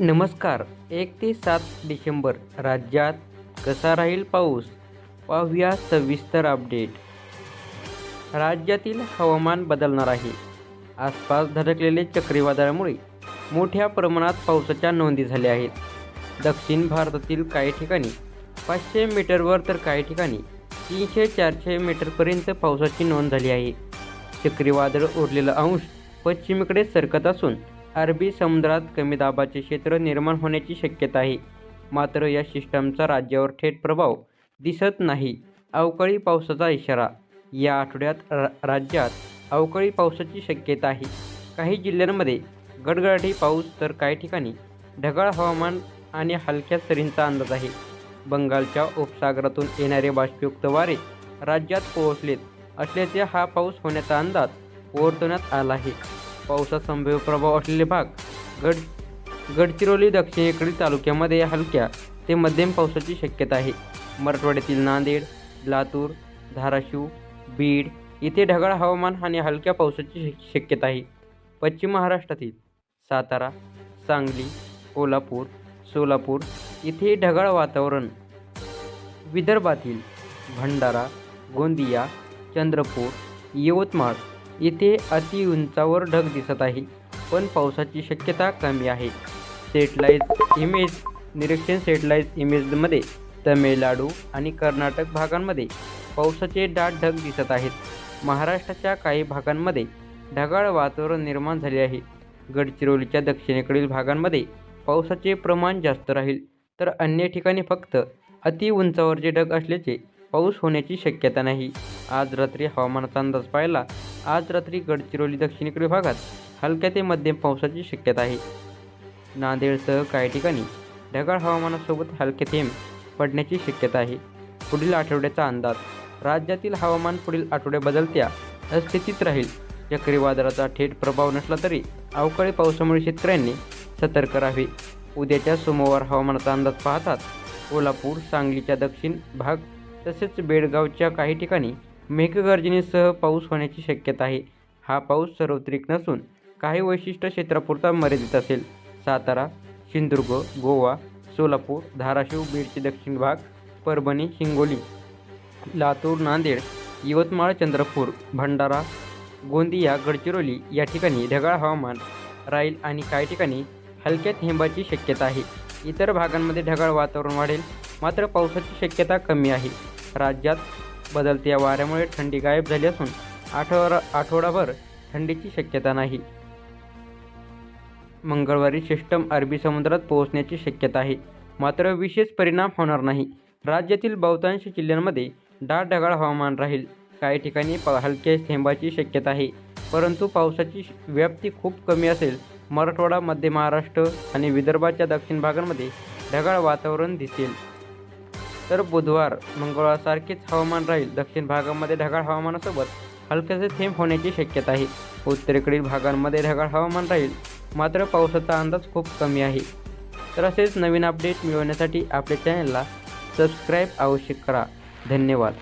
नमस्कार. एक ते सात डिसेंबर राज्यात कसा राहील पाऊस? पाहूया सविस्तर अपडेट. राज्यातील हवामान बदलणार आहे. आसपास धडकलेले चक्रीवादळामुळे मोठ्या प्रमाणात पावसाच्या नोंदी झाल्या आहेत. दक्षिण भारतातील काही ठिकाणी पाचशे मीटरवर तर काही ठिकाणी तीनशे चारशे मीटरपर्यंत पावसाची नोंद झाली आहे. चक्रीवादळ उरलेला अंश पश्चिमेकडे सरकत असून अरबी समुद्रात कमी दाबाचे क्षेत्र निर्माण होण्याची शक्यता आहे. मात्र या सिस्टमचा राज्यावर थेट प्रभाव दिसत नाही अवकाळी पावसाचा इशारा. या आठवड्यात रा राज्यात अवकाळी पावसाची शक्यता आहे. काही जिल्ह्यांमध्ये गडगडाटी पाऊस तर काही ठिकाणी ढगाळ हवामान आणि हलक्या सरींचा अंदाज आहे. बंगालच्या उपसागरातून येणारे बाष्पयुक्त वारे राज्यात पोहोचलेत असल्याचे हा पाऊस होण्याचा अंदाज वर्तवण्यात आला आहे. पावसाचा संभाव्य प्रभाव असलेले भाग गड गडचिरोली दक्षिणेकडील तालुक्यामध्ये हलक्या ते मध्यम पावसाची शक्यता आहे. मराठवाड्यातील नांदेड लातूर धाराशिव बीड इथे ढगाळ हवामान आणि हलक्या पावसाची शक्यता आहे. पश्चिम महाराष्ट्रातील सातारा सांगली कोल्हापूर सोलापूर इथे ढगाळ वातावरण. विदर्भातील भंडारा गोंदिया चंद्रपूर यवतमाळ इथे अति उंचावर ढग दिसत आहे पण पावसाची शक्यता कमी आहे. सेटलाईज इमेज निरीक्षण सेटलाईज इमेजमध्ये तमिळनाडू आणि कर्नाटक भागांमध्ये पावसाचे दाट ढग दिसत आहेत. महाराष्ट्राच्या काही भागांमध्ये ढगाळ वातावरण निर्माण झाले आहे. गडचिरोलीच्या दक्षिणेकडील भागांमध्ये पावसाचे प्रमाण जास्त राहील तर अन्य ठिकाणी फक्त अति उंचावरचे ढग असल्याचे पाऊस होण्याची शक्यता नाही. आज रात्री हवामानाचा अंदाज पाहिला आज रात्री गडचिरोली दक्षिणेकडील भागात हलक्या ते मध्यम पावसाची शक्यता आहे. नांदेडसह काही ठिकाणी ढगाळ हवामानासोबत हलके थेंब पडण्याची शक्यता आहे. पुढील आठवड्याचा अंदाज राज्यातील हवामान पुढील आठवड्या बदलत्या अस्थितीत राहील. चक्रीवादळाचा थेट प्रभाव नसला तरी अवकाळी पावसामुळे शेतकऱ्यांनी सतर्क राहावे. उद्याच्या सोमवार हवामानाचा अंदाज पाहतात कोल्हापूर सांगलीच्या दक्षिण भाग तसेच बेळगावच्या काही ठिकाणी मेघगर्जनेसह पाऊस होण्याची शक्यता आहे. हा पाऊस सर्वत्रिक नसून काही वैशिष्ट्य क्षेत्रापुरता मर्यादित असेल. सातारा सिंधुदुर्ग गोवा सोलापूर धाराशिव बीडचे दक्षिण भाग परभणी हिंगोली लातूर नांदेड यवतमाळ चंद्रपूर भंडारा गोंदिया गडचिरोली या ठिकाणी ढगाळ हवामान राहील आणि काही ठिकाणी हलक्या थेंबाची शक्यता आहे. इतर भागांमध्ये ढगाळ वातावरण वाढेल. मात्र पावसाची शक्यता कमी आहे. राज्यात बदलत्या वाऱ्यामुळे थंडी गायब झाली असून आठवडा आठवडाभर थंडीची शक्यता नाही. मंगळवारी सिस्टम अरबी समुद्रात पोहोचण्याची शक्यता आहे. मात्र विशेष परिणाम होणार नाही. राज्यातील बहुतांश जिल्ह्यांमध्ये दाट ढगाळ हवामान राहील. काही ठिकाणी प हलक्या थेंबाची शक्यता आहे. परंतु पावसाची व्याप्ती खूप कमी असेल. मराठवाडा मध्य महाराष्ट्र आणि विदर्भाच्या दक्षिण भागांमध्ये ढगाळ वातावरण दिसेल. तर बुधवार मंगळवारसारखेच हवामान राहील. दक्षिण भागामध्ये ढगाळ हवामानासोबत हलक्याचे थेंब होण्याची शक्यता आहे. उत्तरेकडील भागांमध्ये ढगाळ हवामान राहील. मात्र पावसाचा अंदाज खूप कमी आहे. तर असेच नवीन अपडेट मिळवण्यासाठी आपल्या चॅनलला सबस्क्राईब आवश्यक करा. धन्यवाद.